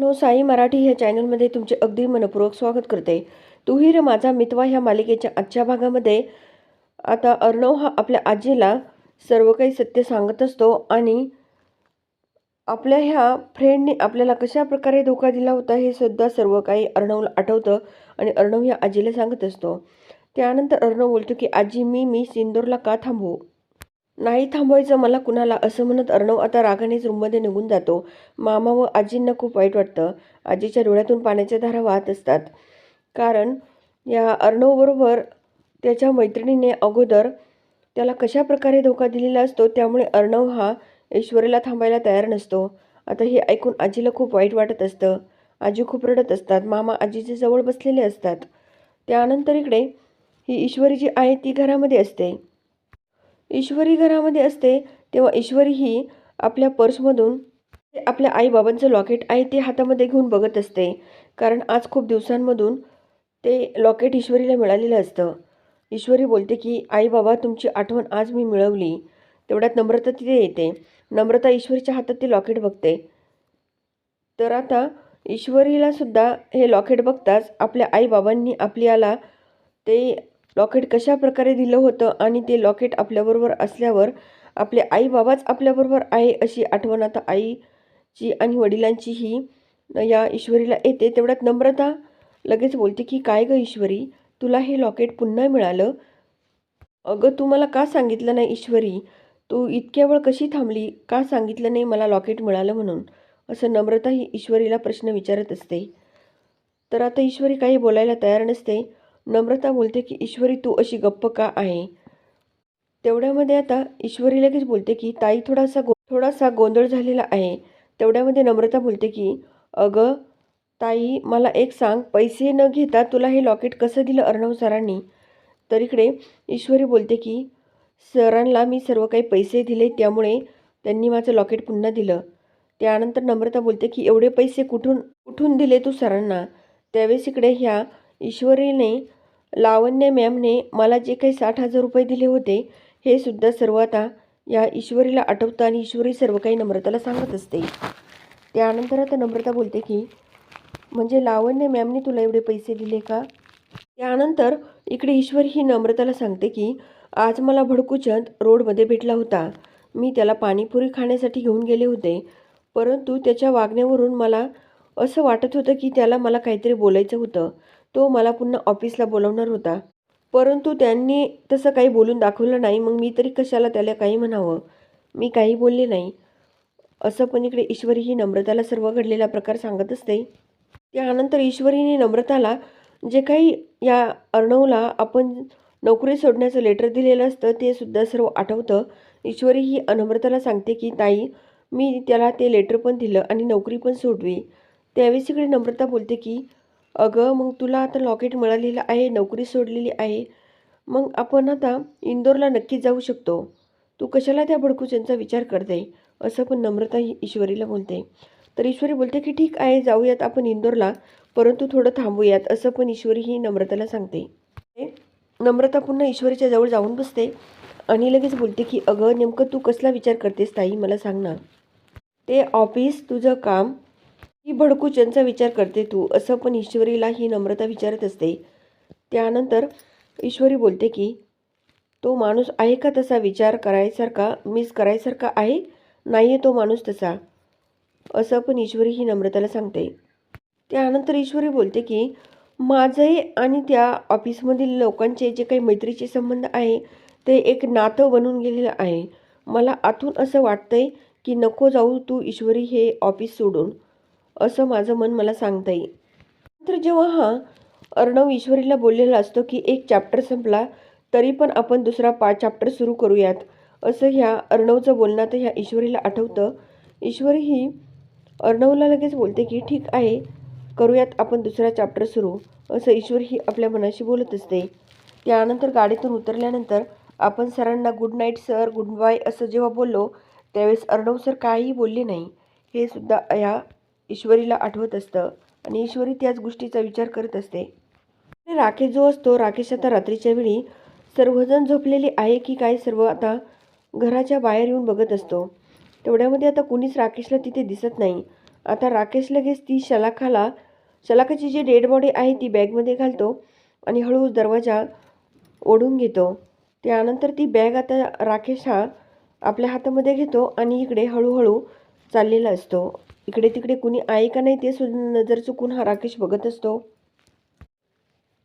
No Sai Marathi ह्या चॅनलमध्ये तुमचे अगदी मनपूर्वक स्वागत करते. तू रे माझा मितवा ह्या मालिकेच्या आजच्या भागामध्ये. आता अर्णव हा आपल्या आजीला सर्व काही सत्य सांगत असतो आणि आपल्या ह्या फ्रेंडने आपल्याला कशा प्रकारे धोका दिला होता हे सुद्धा सर्व काही अर्णवला आठवतं आणि अर्णव ह्या आजीला सांगत असतो. त्यानंतर अर्णव बोलतो की आजी मी मी सिंदूरला का थांबवू? नाही थांबवायचं मला कुणाला असं म्हणत अर्णव आता रागानेच रूममध्ये निघून जातो. मामा व आजींना खूप वाईट वाटतं. आजीच्या डोळ्यातून पाण्याच्या धारा वाहत असतात. कारण या अर्णवबरोबर त्याच्या मैत्रिणीने अगोदर त्याला कशा प्रकारे धोका दिलेला असतो त्यामुळे अर्णव हा ईश्वरीला थांबायला तयार नसतो. आता हे ऐकून आजीला खूप वाईट वाटत असतं. आजी खूप रडत असतात. मामा आजीच्या जवळ बसलेले असतात. त्यानंतर इकडे ही ईश्वरी जी आहे ती घरामध्ये असते. ईश्वरी घरामध्ये असते तेव्हा ईश्वरी ही आपल्या पर्समधून आपल्या आईबाबांचं लॉकेट आहे ते हातामध्ये घेऊन बघत असते. कारण आज खूप दिवसांमधून ते लॉकेट ईश्वरीला मिळालेलं असतं. ईश्वरी बोलते की आई बाबा तुमची आठवण आज मी मिळवली. तेवढ्यात नम्रता तिथे येते. नम्रता ईश्वरीच्या हातात ते लॉकेट बघते. तर आता ईश्वरीला सुद्धा हे लॉकेट बघताच आपल्या आईबाबांनी आपल्याला ते लॉकेट कशा प्रकारे दिलं होतं आणि ते लॉकेट आपल्याबरोबर असल्यावर आपले आई बाबाच आपल्याबरोबर आहे अशी आठवण आता आईची आणि वडिलांची ही या ईश्वरीला येते. तेवढ्यात नम्रता लगेच बोलते की काय गं ईश्वरी तुला हे लॉकेट पुन्हा मिळालं? अगं तू मला का सांगितलं नाही ईश्वरी? तू इतक्या वेळ कशी थांबली? का सांगितलं नाही मला लॉकेट मिळालं म्हणून? असं नम्रता ही ईश्वरीला प्रश्न विचारत असते. तर आता ईश्वरी काही बोलायला तयार नसते. नम्रता बोलते की ईश्वरी तू अशी गप्प का आहे? तेवढ्यामध्ये आता ईश्वरी लगेच बोलते की ताई थोडासा गो थोडासा गोंधळ झालेला आहे. तेवढ्यामध्ये नम्रता बोलते की अगं ताई मला एक सांग पैसे न घेता तुला हे लॉकेट कसं दिलं अर्णव सरांनी? तर इकडे ईश्वरी बोलते की सरांना मी सर्व काही पैसे दिले त्यामुळे त्यांनी माझं लॉकेट पुन्हा दिलं. त्यानंतर नम्रता बोलते की एवढे पैसे कुठून कुठून दिले तू सरांना? त्यावेळेस इकडे ह्या ईश्वरीने लावण्य मॅमने मला जे काही साठ हजार रुपये दिले होते हे सुद्धा सर्व आता या ईश्वरीला आठवतं आणि ईश्वरी सर्व काही नम्रताला सांगत असते. त्यानंतर आता नम्रता बोलते की म्हणजे लावण्य मॅमने तुला एवढे पैसे दिले का? त्यानंतर इकडे ईश्वरी ही नम्रताला सांगते की आज मला भडकूचंद रोडमध्ये भेटला होता. मी त्याला पाणीपुरी खाण्यासाठी घेऊन गेले होते. परंतु त्याच्या वागण्यावरून मला असं वाटत होतं की त्याला मला काहीतरी बोलायचं होतं. तो मला पुन्हा ऑफिसला बोलवणार होता. परंतु त्यांनी तसं काही बोलून दाखवलं नाही. मग मी तरी कशाला त्याला काही म्हणावं? मी काही बोलले नाही. असं पण इकडे ईश्वरी ही नम्रताला सर्व घडलेला प्रकार सांगत असते त्यानंतर ईश्वरीने नम्रताला जे काही या अर्णवला आपण नोकरी सोडण्याचं लेटर दिलेलं असतं ते सुद्धा सर्व आठवतं. ईश्वरी ही अनम्रताला सांगते की ताई मी त्याला ते लेटर पण दिलं आणि नोकरी पण सोडवी. त्यावेळेस इकडे नम्रता बोलते की अगं मग तुला आता लॉकेट मिळालेलं आहे नोकरी सोडलेली आहे. मग आपण आता इंदोरला नक्कीच जाऊ शकतो. तू कशाला त्या भडकूच्यांचा विचार करते? असं पण नम्रता ही ईश्वरीला बोलते. तर ईश्वरी बोलते की ठीक आहे जाऊयात आपण इंदोरला परंतु थोडं थांबूयात असं पण ईश्वरी ही नम्रताला सांगते. नम्रता पुन्हा ईश्वरीच्या जवळ जाऊन बसते आणि लगेच बोलते की अगं नेमकं तू कसला विचार करतेस ताई? मला सांग ना. ते ऑफिस तुझं काम ही भडकूचंचा विचार करते तू असं पण ईश्वरीला ही नम्रता विचारत असते. त्यानंतर ईश्वरी बोलते की तो माणूस आहे का तसा विचार करायसारखा मिस करायसारखा आहे? नाही आहे तो माणूस तसा. असं पण ईश्वरी ही नम्रताला सांगते. त्यानंतर ईश्वरी बोलते की माझे आणि त्या ऑफिसमधील लोकांचे जे काही मैत्रीचे संबंध आहे ते एक नातं बनून गेलेलं आहे. मला आतून असं वाटतंय की नको जाऊ तू ईश्वरी हे ऑफिस सोडून. असं माझं मन मला सांगता येईल नंतर जेव्हा हा अर्णव ईश्वरीला बोललेला असतो की एक चॅप्टर संपला तरी पण आपण दुसरा पा चॅप्टर सुरू करूयात असं ह्या अर्णवचं बोलणं तर ह्या ईश्वरीला आठवतं. ईश्वरी ही अर्णवला लगेच बोलते की ठीक आहे करूयात आपण दुसरा चॅप्टर सुरू असं ईश्वर ही आपल्या मनाशी बोलत असते. त्यानंतर गाडीतून उतरल्यानंतर आपण सरांना good night sir good bye असं जेव्हा बोललो त्यावेळेस अर्णव सर काहीही बोलले नाही. हे सुद्धा या ईश्वरीला आठवत असतं आणि ईश्वरी त्याच गोष्टीचा विचार करत असते. राकेश जो असतो राकेश आता रात्रीच्या वेळी सर्वजण झोपलेले आहे की काय सर्व आता घराच्या बाहेर येऊन बघत असतो. तेवढ्यामध्ये आता कुणीच राकेशला तिथे दिसत नाही. आता राकेश लगेच ती शलाखाला शलाखाची जी डेड बॉडी आहे ती बॅगमध्ये घालतो आणि हळूहळू दरवाजा ओढून घेतो. त्यानंतर ती बॅग आता राकेश हा आपल्या हातामध्ये घेतो आणि इकडे हळूहळू चाललेला असतो. इकडे तिकडे कुणी आहे का नाही ते सुद्धा नजर चुकून हा राकेश बघत असतो.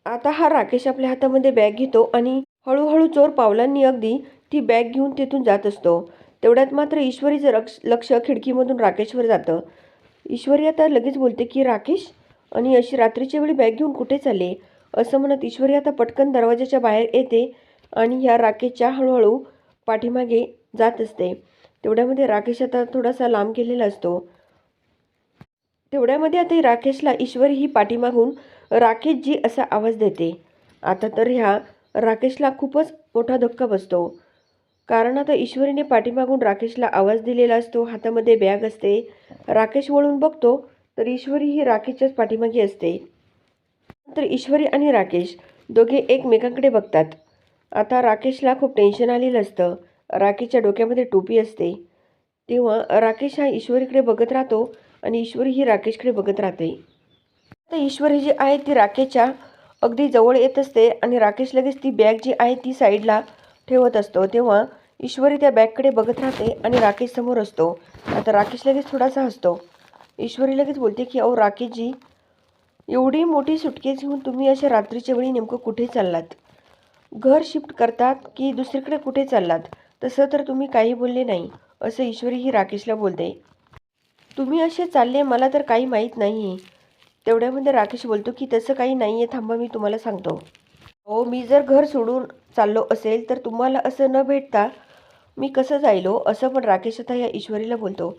आता हा राकेश आपल्या हातामध्ये बॅग घेतो आणि हळूहळू चोर पावलांनी अगदी ती बॅग घेऊन तिथून जात असतो. तेवढ्यात मात्र ईश्वरीचं रक्ष लक्ष खिडकीमधून राकेशवर जातं. ईश्वरी आता लगेच बोलते की राकेश आणि अशी रात्रीच्या वेळी बॅग घेऊन कुठे चालले? असं म्हणत ईश्वरी आता पटकन दरवाजाच्या बाहेर येते आणि ह्या राकेशच्या हळूहळू पाठीमागे जात असते. तेवढ्यामध्ये राकेश आता थोडासा लांब गेलेला असतो. तेवढ्यामध्ये आता राकेशला ईश्वरी ही पाठीमागून राकेशजी असा आवाज देते. आता तर ह्या राकेशला खूपच मोठा धक्का बसतो. कारण आता ईश्वरीने पाठीमागून राकेशला आवाज दिलेला असतो हातामध्ये बॅग असते. राकेश वळून बघतो तर ईश्वरी ही राकेशच्याच पाठीमागे असते. तर ईश्वरी आणि राकेश दोघे एकमेकांकडे बघतात. आता राकेशला खूप टेन्शन आलेलं असतं. राकेशच्या डोक्यामध्ये टोपी असते. तेव्हा राकेश हा ईश्वरीकडे बघत राहतो. आणि ईश्वरी ही राकेशकडे बघत राहते. आता ईश्वरी जी आहे ती राकेशच्या अगदी जवळ येत असते आणि राकेश लगेच ती बॅग जी आहे ती साईडला ठेवत असतो. तेव्हा ईश्वरी त्या बॅगकडे बघत राहते आणि राकेश समोर असतो. आता राकेश लगेच थोडासा हसतो. ईश्वरी लगेच बोलते की अहो राकेशजी एवढी मोठी सुटकेस घेऊन तुम्ही अशा रात्रीच्या वेळी नेमकं कुठे चाललात? घर शिफ्ट करतात की दुसरीकडे कुठे चाललात? तसं तर तुम्ही काही बोलले नाही असं ईश्वरी ही राकेशला बोलते. तुम्ही असे चालले मला तर काही माहीत नाही तेवढ्यामध्ये राकेश बोलतो की तसं काही नाही आहे थांबा मी तुम्हाला सांगतो. हो मी जर घर सोडून चाललो असेल तर तुम्हाला असं न भेटता मी कसं जायलो? असं पण राकेश आता ह्या ईश्वरीला बोलतो.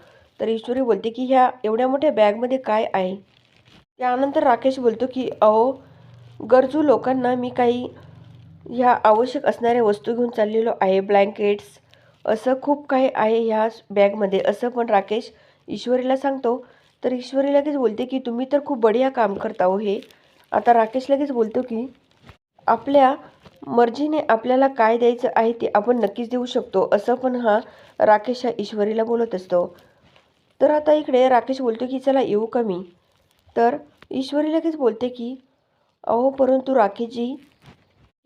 तर ईश्वरी बोलते की ह्या एवढ्या मोठ्या बॅगमध्ये काय आहे? त्यानंतर राकेश बोलतो की अहो गरजू लोकांना मी काही ह्या आवश्यक असणाऱ्या वस्तू घेऊन चाललेलो आहे ब्लँकेट्स असं खूप काही आहे ह्या बॅगमध्ये. असं पण राकेश ईश्वरीला सांगतो तर ईश्वरी लगेच बोलते की तुम्ही तर खूप बढिया काम करता हो हे. आता राकेश लगेच बोलतो की आपल्या मर्जीने आपल्याला काय द्यायचं आहे ते आपण नक्कीच देऊ शकतो. असं पण हा राकेश हा ईश्वरीला बोलत असतो. तर आता इकडे राकेश बोलतो की चला येऊ का मी? तर ईश्वरी लगेच बोलते की अहो परंतु राकेशजी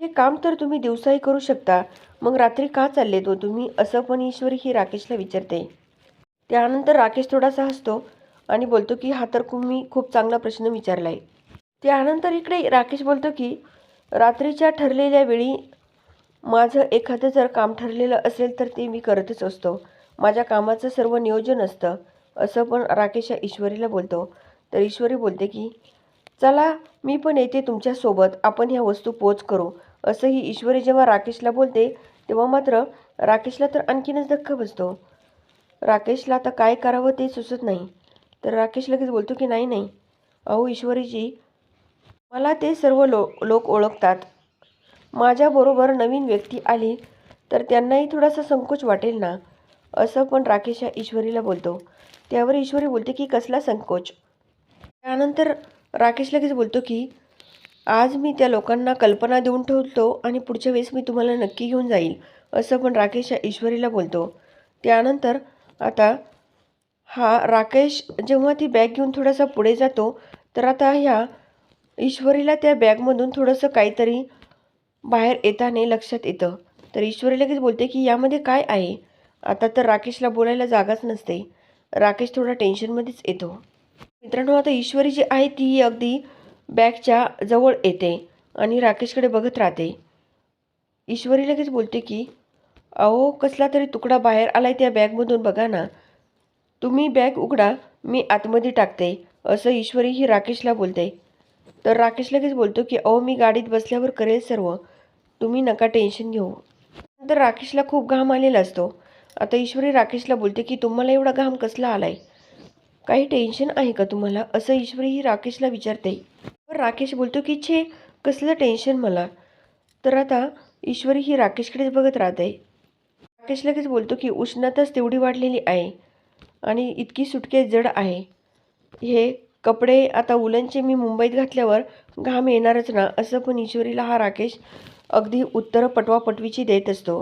हे काम तर तुम्ही दिवसाही करू शकता. मग रात्री का चालले तो हो तुम्ही? असं पण ईश्वरी ही राकेशला विचारते. त्यानंतर राकेश थोडासा हसतो आणि बोलतो की हा तर तुम्ही खूप चांगला प्रश्न विचारला आहे त्यानंतर इकडे राकेश बोलतो की रात्रीच्या ठरलेल्या वेळी माझं एखादं जर काम ठरलेलं असेल तर ते मी करतच असतो. माझ्या कामाचं सर्व नियोजन असतं. असं पण राकेश या ईश्वरीला बोलतो. तर ईश्वरी बोलते की चला मी पण येते तुमच्यासोबत आपण ह्या वस्तू पोच करू. असंही ईश्वरी जेव्हा राकेशला बोलते तेव्हा मात्र राकेशला तर आणखीनच धक्का बसतो. राकेशला आता काय करावं ते सुचत नाही. तर राकेश लगेच बोलतो की नाही नाही. अहो ईश्वरीजी मला ते सर्व लो लोक ओळखतात. माझ्याबरोबर नवीन व्यक्ती आली तर त्यांनाही थोडासा संकोच वाटेल ना? असं पण राकेश या ईश्वरीला बोलतो. त्यावर ईश्वरी बोलते की कसला संकोच? त्यानंतर राकेश लगेच बोलतो की आज मी त्या लोकांना कल्पना देऊन ठेवतो आणि पुढच्या वेळेस मी तुम्हाला नक्की घेऊन जाईल. असं पण राकेश या ईश्वरीला बोलतो. त्यानंतर आता हा राकेश जेव्हा ती बॅग घेऊन थोडासा पुढे जातो तर आता ह्या ईश्वरीला त्या बॅगमधून थोडंसं काहीतरी बाहेर येताना लक्षात येतं. तर ईश्वरी लगेच बोलते की यामध्ये काय आहे? आता तर राकेशला बोलायला जागाच नसते. राकेश थोडा टेन्शनमध्येच येतो. मित्रांनो आता ईश्वरी जी आहे ती अगदी बॅगच्या जवळ येते आणि राकेशकडे बघत राहते. ईश्वरी लगेच बोलते की अहो कसला तरी तुकडा बाहेर आलाय त्या बॅगमधून बघा ना. तुम्ही बॅग उघडा मी आतमध्ये टाकते. असं ईश्वरी ही राकेशला बोलते. तर राकेश लगेच बोलतो की अहो मी गाडीत बसल्यावर करेल सर्व. तुम्ही नका टेन्शन घेऊ. नंतर राकेशला खूप घाम आलेला असतो. आता ईश्वरी राकेशला बोलते की तुम्हाला एवढा घाम कसला आलाय? काही टेन्शन आहे का तुम्हाला? असं ईश्वरी ही राकेशला विचारते. पण राकेश बोलतो की छे कसलं टेन्शन मला? तर आता ईश्वरी ही राकेशकडेच बघत राहते. राकेश लगेच बोलतो की उष्णताच तेवढी वाढलेली आहे आणि इतकी सुटके जड आहे. हे कपडे आता उलनचे मी मुंबईत घातल्यावर घाम येणारच ना असं पण ईश्वरीला हा राकेश अगदी उत्तर पटवापटवीची देत असतो.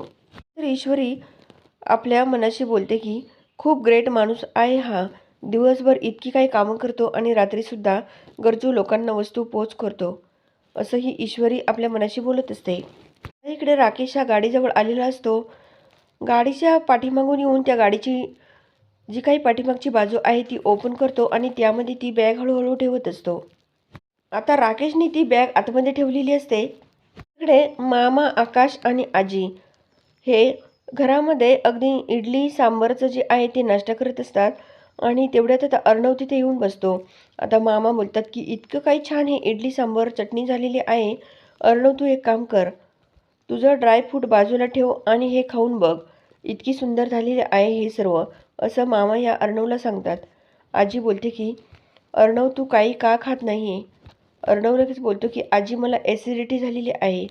तर ईश्वरी आपल्या मनाशी बोलते की खूप ग्रेट माणूस आहे हा. दिवसभर इतकी काही कामं करतो आणि रात्रीसुद्धा गरजू लोकांना वस्तू पोच करतो. असंही ईश्वरी आपल्या मनाशी बोलत असते. इकडे राकेश हा गाडीजवळ आलेला असतो. गाडीच्या पाठीमागून येऊन त्या गाडीची जी काही पाठीमागची बाजू आहे ती ओपन करतो आणि त्यामध्ये ती बॅग हळूहळू ठेवत असतो. आता राकेशने ती बॅग आतमध्ये ठेवलेली असते. तिकडे मामा आकाश आणि आजी हे घरामध्ये अगदी इडली सांबारचं जे आहे ते नाश्ता करत असतात आणि तेवढ्यात आता अर्णव तिथे येऊन बसतो. आता मामा बोलतात की इतकं काही छान हे इडली सांबार चटणी झालेली आहे. अर्णव तू एक काम कर. तुझं ड्रायफ्रूट बाजूला ठेव आणि हे खाऊन बघ. इतकी सुंदर झालेली आहे हे सर्व असं मामा या अर्णवला सांगतात. आजी बोलते की अर्णव तू काही का खात नाही आहे अर्णव लगेच बोलतो की आजी मला ॲसिडिटी झालेली आहे.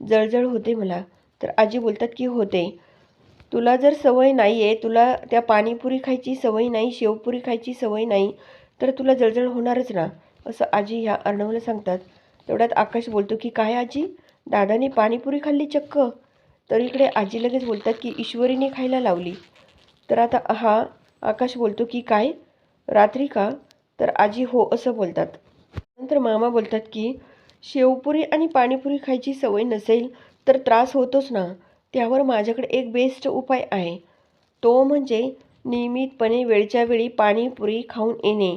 जळजळ होते मला. तर आजी बोलतात की होते. तुला जर सवय नाही आहे तुला त्या पाणीपुरी खायची सवय नाही शेवपुरी खायची सवय नाही तर तुला जळजळ होणारच ना. असं आजी ह्या अर्णवला सांगतात. तेवढ्यात आकाश बोलतो की काय आजी? दादाने पाणीपुरी खाल्ली चक्क. तर इकडे आजी लगेच बोलतात की ईश्वरीने खायला लावली. तर आता हा आकाश बोलतो की काय? रात्री का? तर आजी हो असं बोलतात. नंतर मामा बोलतात की शेवपुरी आणि पाणीपुरी खायची सवय नसेल तर त्रास होतोच ना. त्यावर माझ्याकडे एक बेस्ट उपाय आहे. तो म्हणजे नियमितपणे वेळच्या वेळी पाणीपुरी खाऊन येणे.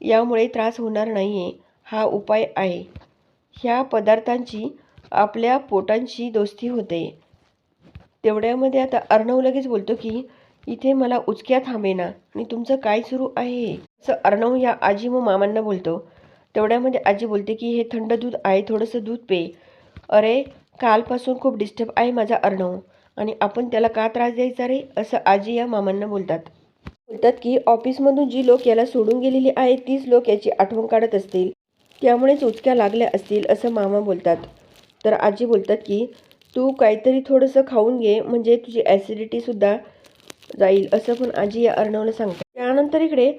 यामुळे त्रास होणार नाही आहे हा उपाय आहे. ह्या पदार्थांची आपल्या पोटांशी दोस्ती होते. तेवढ्यामध्ये आता अर्णव लगेच बोलतो की इथे मला उचक्या थांबेना. आणि तुमचं काय सुरू आहे? असं अर्णव या आजी व मामांना बोलतो. तेवढ्यामध्ये आजी बोलते की हे थंड दूध आहे थोडंसं दूध पे. अरे कालपासून खूप डिस्टर्ब आहे माझा अर्णव. आणि आपण त्याला का त्रास द्यायचा रे? असं आजी या मामांना बोलतात. बोलतात की ऑफिसमधून जी लोक याला सोडून गेलेली आहे तीच लोक याची आठवण काढत असतील. त्यामुळेच उचक्या लागल्या असतील असं मामा बोलतात. तर आजी बोलतात की तू काहीतरी थोडंसं खाऊन घे म्हणजे तुझी ॲसिडिटीसुद्धा जाईल असं पण आजी या अर्णवला सांगते त्यानंतर इकडे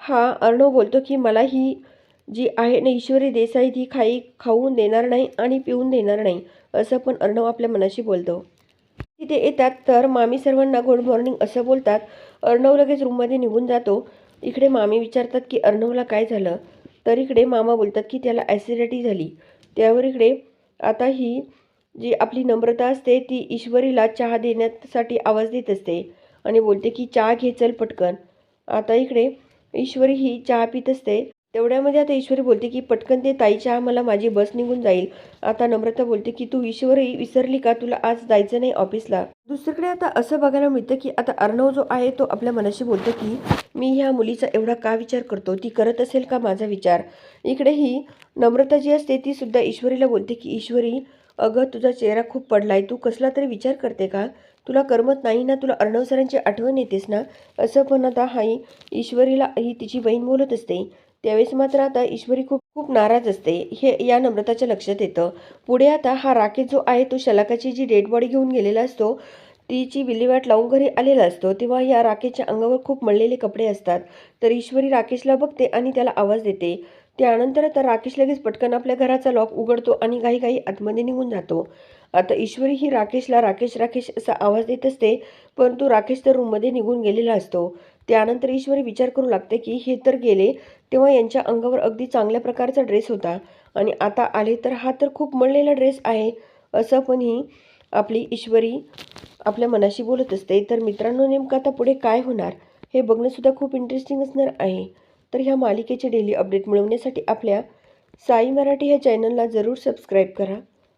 हा अर्णव बोलतो की मला ही जी आहे ना ईश्वरी देसाई ती खाई खाऊन देणार नाही आणि पिऊन देणार नाही असं पण अर्णव आपल्या मनाशी बोलतो. तिथे येतात तर मामी सर्वांना गुड मॉर्निंग असं बोलतात. अर्णव लगेच रूममध्ये निघून जातो. इकडे मामी विचारतात की अर्णवला काय झालं? तर इकडे मामा बोलतात की त्याला ॲसिडिटी झाली. त्यावर इकडे आता ही जी आपली नम्रता असते ती ईश्वरीला चहा देण्यासाठी आवाज देत असते आणि बोलते की चहा घे चल पटकन. आता इकडे ईश्वरी ही चहा पित असते. तेवढ्यामध्ये आता ईश्वरी बोलते की पटकन ते ताईच्या आम्हाला मला माझी बस निघून जाईल. आता नम्रता बोलते की तू ईश्वरी विसरली का? तुला आज जायचं नाही ऑफिसला. दुसरीकडे आता असं बघायला मिळतं की आता अर्णव जो आहे तो आपल्या मनाशी बोलतो की मी ह्या मुलीचा एवढा का विचार करतो? ती करत असेल का माझा विचार? इकडे ही नम्रता जी असते ती सुद्धा ईश्वरीला बोलते की ईश्वरी अगं तुझा चेहरा खूप पडलाय. तू कसला तरी विचार करते का? तुला करमत नाही ना? तुला अर्णव सरांची आठवण येतेस ना? असं पण आता हाई ईश्वरीला ही तिची बहीण बोलत असते. त्यावेळेस मात्र आता ईश्वरी खूप खूप नाराज असते. हे या नम्रताच्या लक्षात येतं. पुढे आता हा राकेश जो आहे तो शलाकाची जी डेड बॉडी घेऊन गेलेला असतो तिची विल्हेवाट लावून घरी आलेला असतो तेव्हा या राकेशच्या अंगावर खूप मळलेले कपडे असतात. तर ईश्वरी राकेशला बघते आणि त्याला आवाज देते. त्यानंतर आता राकेश लगेच पटकन आपल्या घराचा लॉक उघडतो आणि काही काही आतमध्ये निघून जातो. आता ईश्वरी ही राकेशला राकेश राकेश असा आवाज देत असते परंतु राकेश तर रूममध्ये निघून गेलेला असतो. त्यानंतर ईश्वरी विचार करू लागते की हे तर गेले तेव्हा यांच्या अंगावर अगदी चांगल्या प्रकारचा ड्रेस होता. आणि आता आले तर हा तर खूप मळलेला ड्रेस आहे असं पण ही आपली ईश्वरी आपल्या मनाशी बोलत असते. तर मित्रांनो नेमकं आता पुढे काय होणार? हे बघणंसुद्धा खूप इंटरेस्टिंग असणार आहे. तर ह्या मालिकेचे डेली अपडेट मिळवण्यासाठी आपल्या साई मराठी ह्या चॅनलला जरूर सबस्क्राईब करा.